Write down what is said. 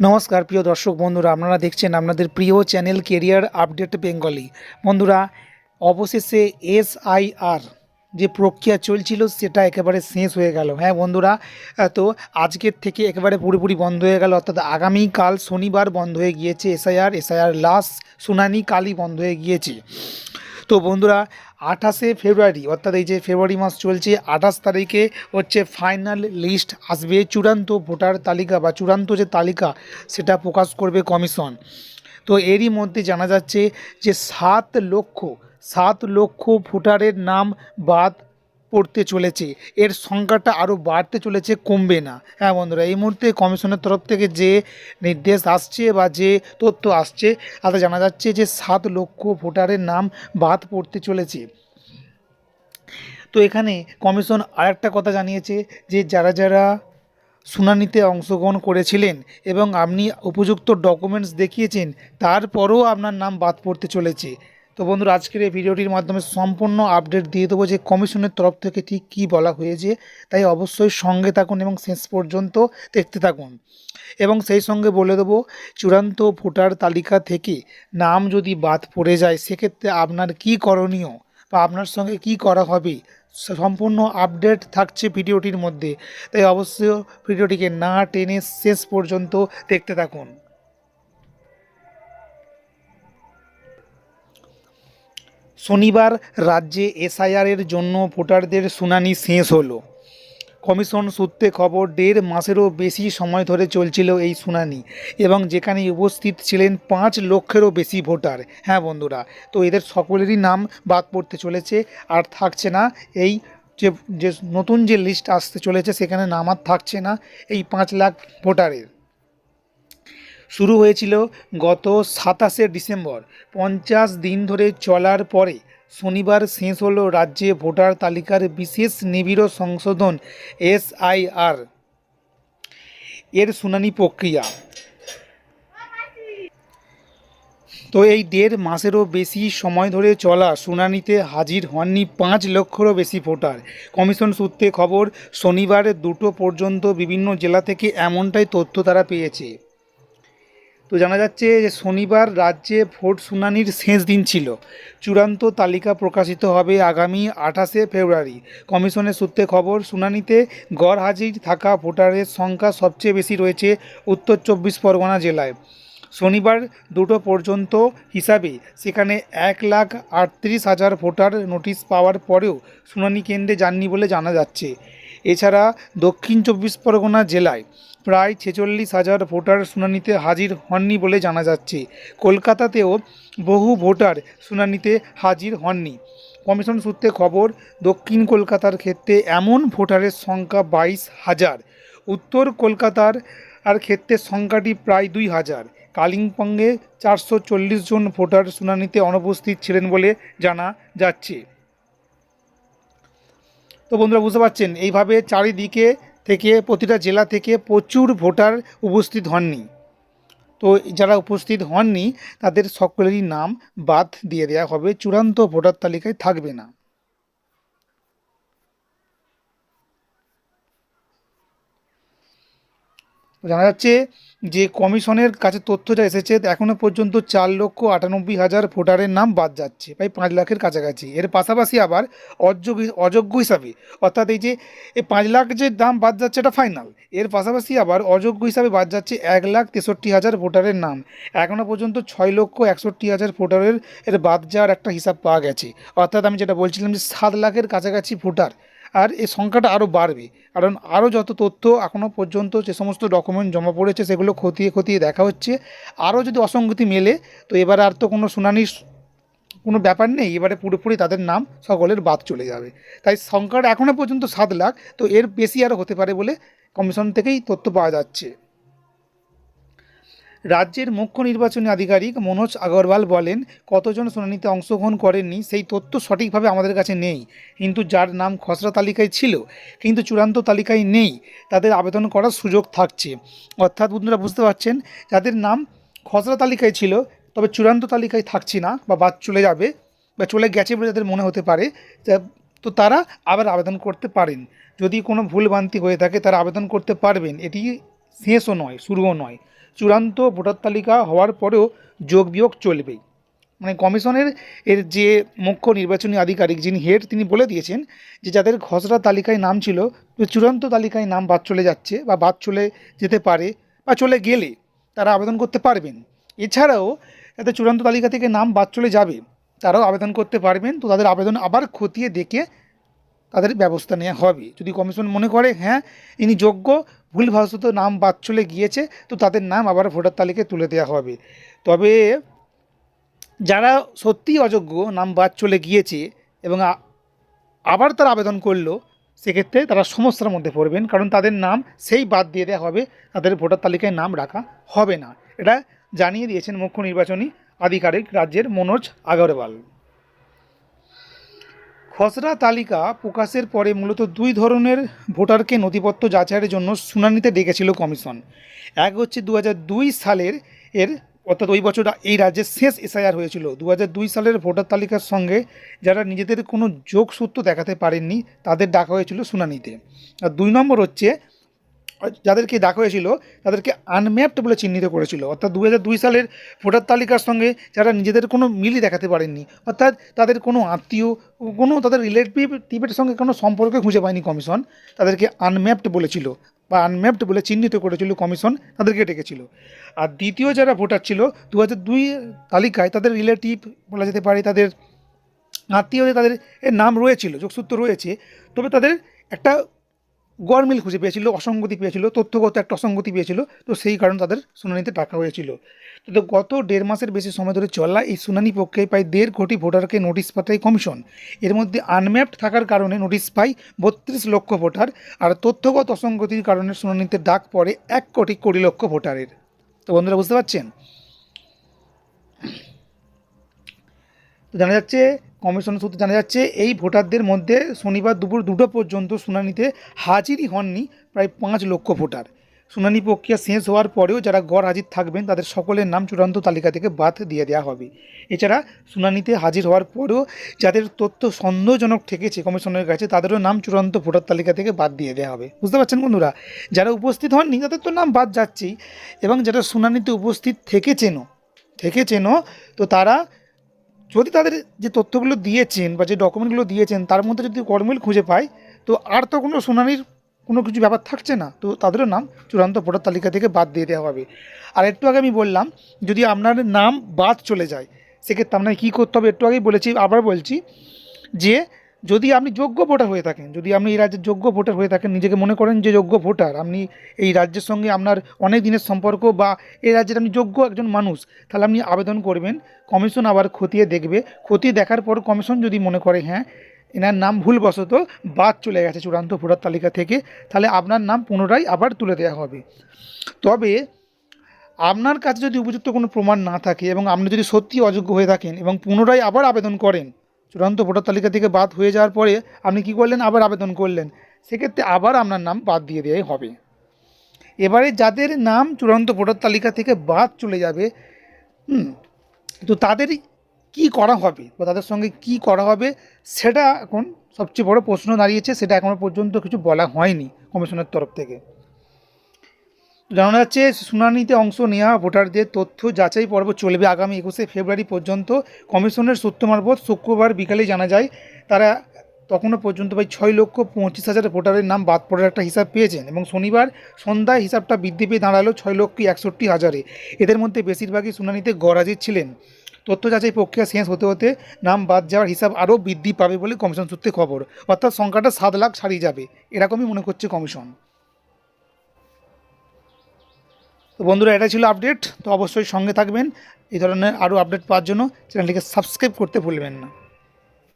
নমস্কার, প্রিয় দর্শক বন্ধুরা, আপনারা দেখছেন আপনাদের প্রিয় চ্যানেল কেরিয়ার আপডেট বেঙ্গলি বন্ধুরা, অবশেষে এসআইআর যে প্রক্রিয়া চলছিল, সেটা একেবারে শেষ হয়ে গেল। হ্যাঁ বন্ধুরা তো আজকের থেকে একেবারে পুরোপুরি বন্ধ হয়ে গেল। অর্থাৎ আগামীকাল শনিবার বন্ধ হয়ে গিয়েছে এসআইআর এসআইআর লাস্ট শুনানি কালই বন্ধ হয়ে গিয়েছে। তো বন্ধুরা, আঠাশে ফেব্রুয়ারি, অর্থাৎ এই যে ফেব্রুয়ারি মাস চলছে, আঠাশ তারিখে হচ্ছে ফাইনাল লিস্ট আসবে, চূড়ান্ত ভোটার তালিকা বা চূড়ান্ত যে তালিকা, সেটা প্রকাশ করবে কমিশন। তো এরই মধ্যে জানা যাচ্ছে যে সাত লক্ষ সাত লক্ষ ভোটারের নাম বাদ পড়তে চলেছে। এর সংখ্যাটা আরও বাড়তে চলেছে, কমবে না। হ্যাঁ বন্ধুরা, এই মুহূর্তে কমিশনের তরফ থেকে যে নির্দেশ আসছে বা যে তথ্য আসছে, তাতে জানা যাচ্ছে যে সাত লক্ষ ভোটারের নাম বাদ পড়তে চলেছে। তো এখানে কমিশন আরেকটা কথা জানিয়েছে যে, যারা যারা শুনানিতে অংশগ্রহণ করেছিলেন এবং আপনি উপযুক্ত ডকুমেন্টস দেখিয়েছেন, তারপরও আপনার নাম বাদ পড়তে চলেছে। তো বন্ধুরা, আজকের এই ভিডিওটির মাধ্যমে সম্পূর্ণ আপডেট দিয়ে দেবো যে কমিশনের তরফ থেকে ঠিক কী বলা হয়েছে। তাই অবশ্যই সঙ্গে থাকুন এবং শেষ পর্যন্ত দেখতে থাকুন। এবং সেই সঙ্গে বলে দেবো, চূড়ান্ত ভোটার তালিকা থেকে নাম যদি বাদ পড়ে যায়, সেক্ষেত্রে আপনার কী করণীয় বা আপনার সঙ্গে কি করা হবে, সম্পূর্ণ আপডেট থাকছে ভিডিওটির মধ্যে। তাই অবশ্যই ভিডিওটিকে না টেনে শেষ পর্যন্ত দেখতে থাকুন। শনিবার রাজ্যে এসআইআরের জন্য ভোটারদের শুনানি শেষ হলো। কমিশন সূত্রে খবর, দেড় মাসেরও বেশি সময় ধরে চলছিল এই শুনানি এবং যেখানে উপস্থিত ছিলেন পাঁচ লক্ষেরও বেশি ভোটার। হ্যাঁ বন্ধুরা, তো এদের সকলেরই নাম বাদ পড়তে চলেছে আর থাকছে না এই যে যে নতুন যে লিস্ট আসতে চলেছে সেখানে নাম আর থাকছে না এই পাঁচ লাখ ভোটারের। শুরু হয়েছিল গত সাতাশে ডিসেম্বর। পঞ্চাশ দিন ধরে চলার পরে শনিবার শেষ হল রাজ্যে ভোটার তালিকার বিশেষ নিবিড় সংশোধন এসআইআর। এর শুনানি প্রক্রিয়া। তো এই দেড় মাসেরও বেশি সময় ধরে চলা শুনানিতে হাজির হননি পাঁচ লক্ষেরও বেশি ভোটার। কমিশন সূত্রে খবর, শনিবার দুটো পর্যন্ত বিভিন্ন জেলা থেকে এমনটাই তথ্য তারা পেয়েছে। তো জানা যাচ্ছে যে শনিবার রাজ্যে ভোট শুনানির শেষ দিন ছিল। চূড়ান্ত তালিকা প্রকাশিত হবে আগামী আঠাশে ফেব্রুয়ারি। কমিশনের সূত্রে খবর, শুনানিতে গড় হাজির থাকা ভোটারের সংখ্যা সবচেয়ে বেশি রয়েছে উত্তর চব্বিশ পরগনা জেলায়। শনিবার দুটো পর্যন্ত হিসাবে সেখানে এক লাখ আটত্রিশ হাজার ভোটার নোটিশ পাওয়ার পরেও শুনানি কেন্দ্রে যাননি বলে জানা যাচ্ছে। এছাড়া দক্ষিণ চব্বিশ পরগনা জেলায় প্রায় ছেচল্লিশ হাজার ভোটার শুনানিতে হাজির হননি বলে জানা যাচ্ছে। কলকাতাতেও বহু ভোটার শুনানিতে হাজির হননি। কমিশন সূত্রে খবর, দক্ষিণ কলকাতার ক্ষেত্রে এমন ভোটারের সংখ্যা বাইশ হাজার। উত্তর কলকাতার আর ক্ষেত্রে সংখ্যাটি প্রায় দুই হাজার। কালিম্পংয়ে চারশো চল্লিশ জন ভোটার শুনানিতে অনুপস্থিত ছিলেন বলে জানা যাচ্ছে। তো বন্ধুরা বুঝতে পারছেন, এইভাবে চারিদিকে থেকে, প্রতিটা জেলা থেকে প্রচুর ভোটার উপস্থিত হননি। তো যারা উপস্থিত হননি, তাদের সকলেরই নাম বাদ দিয়ে দেওয়া হবে, চূড়ান্ত ভোটার তালিকায় থাকবে না। জানা যাচ্ছে যে কমিশনের কাছে তথ্যটা এসেছে এখনও পর্যন্ত চার লক্ষ আটানব্বই হাজার ভোটারের নাম বাদ যাচ্ছে, প্রায় পাঁচ লাখের কাছাকাছি। এর পাশাপাশি আবার অযোগ্য অযোগ্য হিসাবে, অর্থাৎ এই যে পাঁচ লাখ যে দাম বাদ যাচ্ছে এটা ফাইনাল এর পাশাপাশি আবার অযোগ্য হিসাবে বাদ যাচ্ছে এক লাখ তেষট্টি হাজার ভোটারের নাম। এখনও পর্যন্ত ছয় লক্ষ একষট্টি হাজার ভোটারের এর বাদ যাওয়ার একটা হিসাব পাওয়া গেছে। অর্থাৎ আমি যেটা বলছিলাম যে সাত লাখের কাছাকাছি ভোটার আর এই সংখ্যাটা আরও বাড়বে। কারণ আরও যত তথ্য এখনও পর্যন্ত যে সমস্ত ডকুমেন্ট জমা পড়েছে, সেগুলো খতিয়ে খতিয়ে দেখা হচ্ছে। আরও যদি অসঙ্গতি মেলে, তো এবার আর তো কোনো শুনানির কোনো ব্যাপার নেই। এবারে পুরোপুরি তাদের নাম সকলের বাদ চলে যাবে। তাই সংখ্যাটা এখনও পর্যন্ত সাত লাখ, তো এর বেশি আরও হতে পারে বলে কমিশন থেকেই তথ্য পাওয়া যাচ্ছে। রাজ্যের মুখ্য নির্বাচনী আধিকারিক মনোজ আগরওয়াল বলেন, কতজন শুনানিতে অংশগ্রহণ করেননি সেই তথ্য সঠিকভাবে আমাদের কাছে নেই। কিন্তু যার নাম খসড়া তালিকায় ছিল, কিন্তু চূড়ান্ত তালিকায় নেই, তাদের আবেদন করার সুযোগ থাকছে। অর্থাৎ বন্ধুরা বুঝতে পারছেন, যাদের নাম খসড়া তালিকায় ছিল, তবে চূড়ান্ত তালিকায় থাকছে না বা বাদ চলে যাবে বা চলে গেছে বলে যাদের মনে হতে পারে, তো তারা আবার আবেদন করতে পারেন। যদি কোনো ভুলভ্রান্তি হয়ে থাকে, তারা আবেদন করতে পারবেন। এটি শেষও নয়, শুরুও নয়। চূড়ান্ত ভোটার তালিকা হওয়ার পরেও যোগ বিয়োগ চলবেই। মানে কমিশনের এর যে মুখ্য নির্বাচনী আধিকারিক যিনি হেড, তিনি বলে দিয়েছেন যে যাদের খসড়া তালিকায় নাম ছিল, চূড়ান্ত তালিকায় নাম বাদ চলে যাচ্ছে বা বাদ চলে যেতে পারে বা চলে গেলে তারা আবেদন করতে পারবেন। এছাড়াও যাতে চূড়ান্ত তালিকা থেকে নাম বাদ চলে যাবে, তারাও আবেদন করতে পারবেন। তো তাদের আবেদন আবার খতিয়ে দেখে তাদের ব্যবস্থা নেওয়া হবে। যদি কমিশন মনে করে হ্যাঁ ইনি যোগ্য ভুলবশত নাম বাদ চলে গিয়েছে, তো তাদের নাম আবার ভোটার তালিকায় তুলে দেওয়া হবে। তবে যারা সত্যিই অযোগ্য, নাম বাদ চলে গিয়েছে এবং আবার তারা আবেদন করল, সেক্ষেত্রে তারা সমস্যার মধ্যে পড়বেন, কারণ তাদের নাম সেই বাদ দিয়ে দেওয়া হবে, তাদের ভোটার তালিকায় নাম রাখা হবে না। এটা জানিয়ে দিয়েছেন মুখ্য নির্বাচনী আধিকারিক রাজ্যের মনোজ আগরওয়াল। খসড়া তালিকা প্রকাশের পরে মূলত দুই ধরনের ভোটারকে নথিপত্র যাচাইয়ের জন্য শুনানিতে ডেকেছিল কমিশন। এক হচ্ছে দু সালের এর, অর্থাৎ ওই বছর এই রাজ্যের শেষ এসআইআর হয়েছিল। দু দুই সালের ভোটার তালিকার সঙ্গে যারা নিজেদের কোনো যোগসূত্র দেখাতে পারেননি, তাদের ডাকা হয়েছিল শুনানিতে। আর দুই নম্বর হচ্ছে যাদেরকে ডাকা হয়েছিল, তাদেরকে আনম্যাপড বলে চিহ্নিত করেছিল। অর্থাৎ দু সালের ভোটার তালিকার সঙ্গে যারা নিজেদের কোনো মিলই দেখাতে পারেননি, অর্থাৎ তাদের কোনো আত্মীয়, কোনো তাদের রিলেটিভের সঙ্গে কোনো সম্পর্ক খুঁজে পায়নি কমিশন, তাদেরকে আনম্যাপড বলেছিল বা আনম্যাপড বলে চিহ্নিত করেছিল কমিশন, তাদেরকে ডেকেছিল। আর দ্বিতীয় যারা ভোটার ছিল দু দুই তালিকায় তাদের রিলেটিভ বলা যেতে পারে, তাদের আত্মীয়দের তাদের এর নাম রয়েছিল, যোগসূত্র রয়েছে, তবে তাদের একটা গরমিল খুঁজে পেয়েছিল, অসঙ্গতি পেয়েছিল, তথ্যগত একটা অসঙ্গতি পেয়েছিল, তো সেই কারণে তাদের শুনানিতে ডাকা হয়েছিল। তো গত দেড় মাসের বেশি সময় ধরে চলা এই শুনানি প্রক্রিয়ায় প্রায় দেড় কোটি ভোটারকে নোটিশ পাঠায় কমিশন। এর মধ্যে আনম্যাপড থাকার কারণে নোটিশ পায় বত্রিশ লক্ষ ভোটার আর তথ্যগত অসঙ্গতির কারণে শুনানিতে ডাক পড়ে এক কোটি কুড়ি লক্ষ ভোটারের। তো বন্ধুরা, বুঝতে পারছেন? জানা যাচ্ছে কমিশন সূত্রে জানা যাচ্ছে, এই ভোটারদের মধ্যে শনিবার দুপুর দুটো পর্যন্ত শুনানিতে হাজিরই হননি প্রায় পাঁচ লক্ষ ভোটার। শুনানি প্রক্রিয়া শেষ হওয়ার পরেও যারা গড় হাজির থাকবেন, তাদের সকলের নাম চূড়ান্ত তালিকা থেকে বাদ দিয়ে দেওয়া হবে। এছাড়া শুনানিতে হাজির হওয়ার পরেও যাদের তথ্য সন্দেহজনক ঠেকেছে কমিশনের কাছে, তাদেরও নাম চূড়ান্ত ভোটার তালিকা থেকে বাদ দিয়ে দেওয়া হবে। বুঝতে পারছেন বন্ধুরা? যারা উপস্থিত হননি, তাদের তো নাম বাদ যাচ্ছেই। এবং যারা শুনানিতে উপস্থিত থেকেছেনও থেকেছেনও, তো তারা যদি তাদের যে তথ্যগুলো দিয়েছেন বা যে ডকুমেন্টগুলো দিয়েছেন, তার মধ্যে যদি গরমিল খুঁজে পায়, তো আর তো কোনো শুনানির কোনো কিছু ব্যাপার থাকছে না। তো তাদেরও নাম চূড়ান্ত ভোটার তালিকা থেকে বাদ দিয়ে দেওয়া হবে। আর একটু আগে আমি বললাম, যদি আপনার নাম বাদ চলে যায়, সেক্ষেত্রে আপনাকে কী করতে হবে? একটু আগেই বলেছি, আবার বলছি যে যদি আপনি যোগ্য ভোটার হয়ে থাকেন, যদি আপনি এই রাজ্যের যোগ্য ভোটার হয়ে থাকেন, নিজেকে মনে করেন যে যোগ্য ভোটার, আপনি এই রাজ্যের সঙ্গে আপনার অনেক দিনের সম্পর্ক বা এই রাজ্যের আপনি যোগ্য একজন মানুষ, তাহলে আপনি আবেদন করবেন কমিশন আবার খতিয়ে দেখবে। খতিয়ে দেখার পর কমিশন যদি মনে করে হ্যাঁ এনার নাম ভুলবশত বাদ চলে গেছে চূড়ান্ত ভোটার তালিকা থেকে, তাহলে আপনার নাম পুনরায় আবার তুলে দেওয়া হবে। তবে আপনার কাছে যদি উপযুক্ত কোনো প্রমাণ না থাকে এবং আপনি যদি সত্যি অযোগ্য হয়ে থাকেন এবং পুনরায় আবার আবেদন করেন, চূড়ান্ত ভোটার তালিকা থেকে বাদ হয়ে যাওয়ার পরে আপনি কী করলেন? আবার আবেদন করলেন। সেক্ষেত্রে আবার আপনার নাম বাদ দিয়ে দেওয়াই হবে। এবারে যাদের নাম চূড়ান্ত ভোটার তালিকা থেকে বাদ চলে যাবে, হুম তো তাদের কি করা হবে বা তাদের সঙ্গে কি করা হবে সেটা এখন সবচেয়ে বড় প্রশ্ন দাঁড়িয়েছে, সেটা এখনও পর্যন্ত কিছু বলা হয়নি কমিশনের তরফ থেকে। জানা যাচ্ছে, শুনানিতে অংশ নেওয়া ভোটারদের তথ্য যাচাই পর্ব চলবে আগামী একুশে ফেব্রুয়ারি পর্যন্ত। কমিশনের সূত্র মারফত শুক্রবার বিকালে জানা যায়, তারা তখনও পর্যন্ত প্রায় ছয় লক্ষ পঁচিশ হাজার ভোটারের নাম বাদ পড়ার একটা হিসাব পেয়েছেন এবং শনিবার সন্ধ্যায় হিসাবটা বৃদ্ধি পেয়ে দাঁড়াল ছয় লক্ষ একষট্টি হাজারে। এদের মধ্যে বেশিরভাগই শুনানিতে গড়াজির ছিলেন। তথ্য যাচাই প্রক্রিয়া শেষ হতে হতে নাম বাদ যাওয়ার হিসাব আরও বৃদ্ধি পাবে বলে কমিশন সূত্রে খবর। অর্থাৎ সংখ্যাটা সাত লাখ ছাড়িয়ে যাবে। এরকমই মনে করছে কমিশন। তো বন্ধুরা এটা ছিল আপডেট। তো অবশ্যই সঙ্গে থাকবেন। এই ধরনের আরও আপডেট পাওয়ার জন্য চ্যানেলটিকে সাবস্ক্রাইব করতে ভুলবেন না।